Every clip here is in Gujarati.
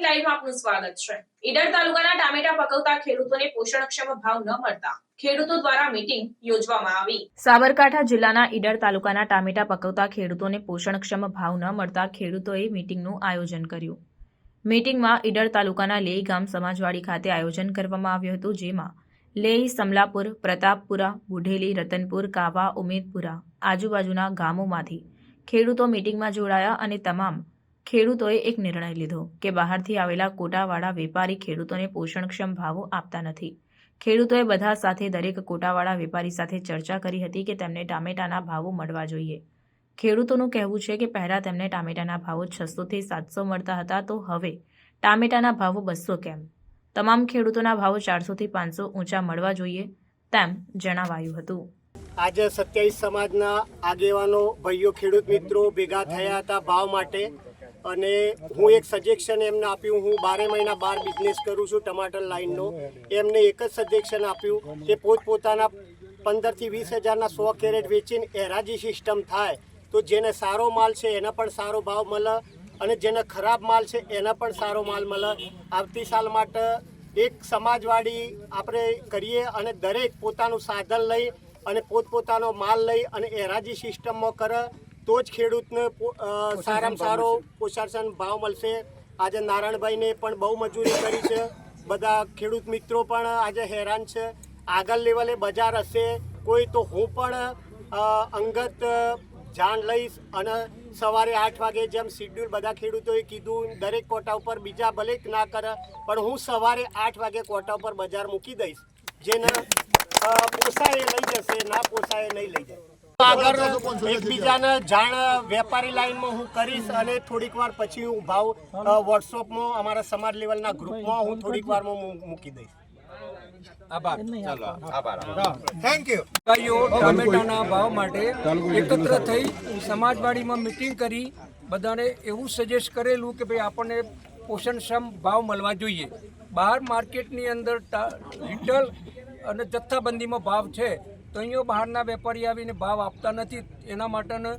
લાઈવમાં આપનું સ્વાગત છે. ઈડર તાલુકાના ટામેટા પકવતા ખેડૂતોને પોષણક્ષમ ભાવ ન મળતા ખેડૂતો દ્વારા મીટિંગ યોજવામાં આવી. સાબરકાંઠા જિલ્લાના ઈડર તાલુકાના ટામેટા પકવતા ખેડૂતોને પોષણક્ષમ ભાવ ન મળતા ખેડૂતોએ મીટિંગનું આયોજન કર્યું. મીટિંગમાં ઈડર તાલુકાના લેઈ ગામ સમાજવાડી ખાતે આયોજન કરવામાં આવ્યું હતું, જેમાં લેઈ, સમલાપુર, પ્રતાપપુરા, બુઢેલી, રતનપુર, કાવા, ઉમેદપુરા આજુબાજુના ગામોમાંથી ખેડૂતો મીટિંગમાં જોડાયા અને તમામ ખેડૂતોએ એક નિર્ણય લીધો કે બહારથી આવેલા કોટાવાળા વેપારી ખેડૂતોને પોષણક્ષમ ભાવો આપતા નથી. ખેડૂતોએ બધા સાથે દરેક કોટાવાળા વેપારી સાથે ચર્ચા કરી હતી કે તેમને ટામેટાના ભાવો મળવા જોઈએ. ખેડૂતોનું કહેવું છે કે પહેલાં તેમને ટામેટાના ભાવો છસોથી સાતસો મળતા હતા તો હવે ટામેટાના ભાવો બસો કેમ? તમામ ખેડૂતોના ભાવો ચારસોથી પાંચસો ઊંચા મળવા જોઈએ તેમ જણાવાયું હતું. આજે સત્યાવીસ સમાજના આગેવાનો, ભાઈઓ, ખેડૂત મિત્રો ભેગા થયા હતા ભાવ માટે. અને હું એક સજેશન એમને આપ્યું. હું બારે મહિના બાર બિઝનેસ કરું છું ટમાટર લાઈનનો. એમને એક જ સજેશન આપ્યું કે પોતપોતાના પંદરથી વીસ હજારના સો કેરેટ વેચીને એરાજી સિસ્ટમ થાય તો જેને સારો માલ છે એના પણ સારો ભાવ મળે અને જેને ખરાબ માલ છે એના પણ સારો માલ મળે આવતી સાલ માટે એક સમાજવાળી આપણે કરીએ અને દરેક પોતાનું સાધન લઈ અને પોતપોતાનો માલ લઈ અને એરાજી સિસ્ટમમાં કરે તો જ ખેડૂતને સારામાં સારો પોષાસન ભાવ મળશે. આજે નારાયણભાઈને પણ બહુ મજૂરી કરી છે. બધા ખેડૂત મિત્રો પણ આજે હેરાન છે. આગળ લેવલે બજાર હશે. કોઈ તો હું પણ અંગત જાણ લઈશ અને સવારે આઠ વાગે જેમ શિડ્યુલ બધા ખેડૂતોએ કીધું દરેક કોટા ઉપર બીજા ભલે જ ના કરે પણ હું સવારે આઠ વાગે કોટા ઉપર બજાર મૂકી દઈશ. જેને પોસાય લઈ જશે ના પોસાય નહીં લઈ જાય આગળ એકબીજાને જાણ વેપારી લાઈનમાં હું કરીશ અને થોડીક વાર પછી હું ભાવ વોટ્સઅપમાં અમારા સમાજ લેવલના ગ્રુપમાં હું થોડીક વારમાં મૂકી દઈશ. ટામેટાના ભાવ માટે એકત્ર થઈ સમાજવાડીમાં મિટિંગ કરી બધાને એવું સજેસ્ટ કરેલું કે ભાઈ આપણને પોષણક્ષમ ભાવ મળવા જોઈએ. બહાર માર્કેટની અંદર ટા- અને જથ્થાબંધીમાં ભાવ છે. તો અહીંયા બહારના વેપારી આવીને ભાવ આપતા નથી એના માટેના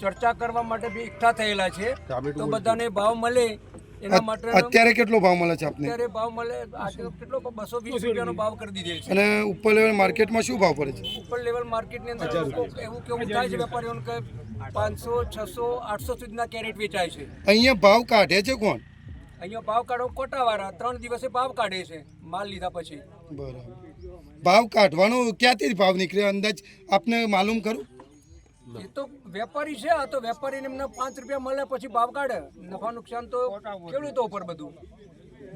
ચર્ચા કરવા માટે બી એકઠા થયેલા છે. તો બધાને ભાવ મળે એના માટે અત્યારે કેટલો ભાવ મળે છે આપને? અત્યારે ભાવ મળે આજે કેટલો બસો વીસ રૂપિયાનો ભાવ કરી દીધેલ છે. અને ઉપર લેવલ માર્કેટમાં શું ભાવ પડે છે? ઉપર લેવલ માર્કેટની અંદર એવું કેવું થાય છે વેપારીઓને કે પાંચસો છસો આઠસો સુધીના કેરેટ વેચાય છે. અહીંયા ભાવ કાઢે છે કોણ? અહીંયા ભાવ કાઢો કોટાવાળા ત્રણ દિવસે ભાવ કાઢે છે માલ લીધા પછી. બરાબર. ભાવ કાઢવાનો ક્યાંથી ભાવ નીકળે અંદાજ આપને માલુમ કરું એ તો વેપારી છે આ તો વેપારીને એમને પાંચ રૂપિયા મળે પછી ભાવ કાઢે. નફા નુકસાન તો ખેડૂતો ઉપર બધું.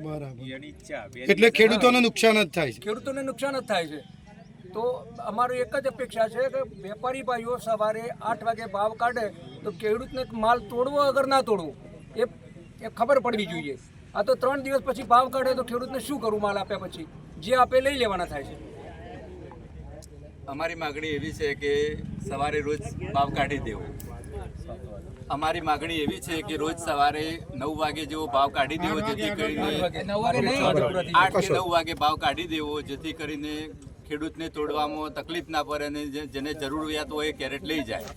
બરાબર. એટલે ખેડૂતોને નુકસાન જ થાય છે. ખેડૂતોને નુકસાન જ થાય છે. તો અમારું એક જ અપેક્ષા છે કે વેપારી ભાઈઓ સવારે આઠ વાગે ભાવ કાઢે તો ખેડૂતને માલ તોડવો અગર ના તોડવો એ એ ખબર પડવી જોઈએ. આ તો ત્રણ દિવસ પછી ભાવ કાઢે તો ખેડૂતને શું કરવું માલ આપ્યા પછી? જે આપે લઈ લેવાના થાય છે. અમારી માગણી એવી છે કે સવારે રોજ ભાવ કાઢી દેવો. અમારી માગણી એવી છે કે રોજ સવારે નવ વાગે જેવો ભાવ કાઢી દેવો જેથી કરીને આઠ કે નવ વાગે ભાવ કાઢી દેવો જેથી કરીને ખેડૂતને તોડવામાં તકલીફ ના પડે અને જેને જરૂરિયાત હોય એ કેરેટ લઈ જાય.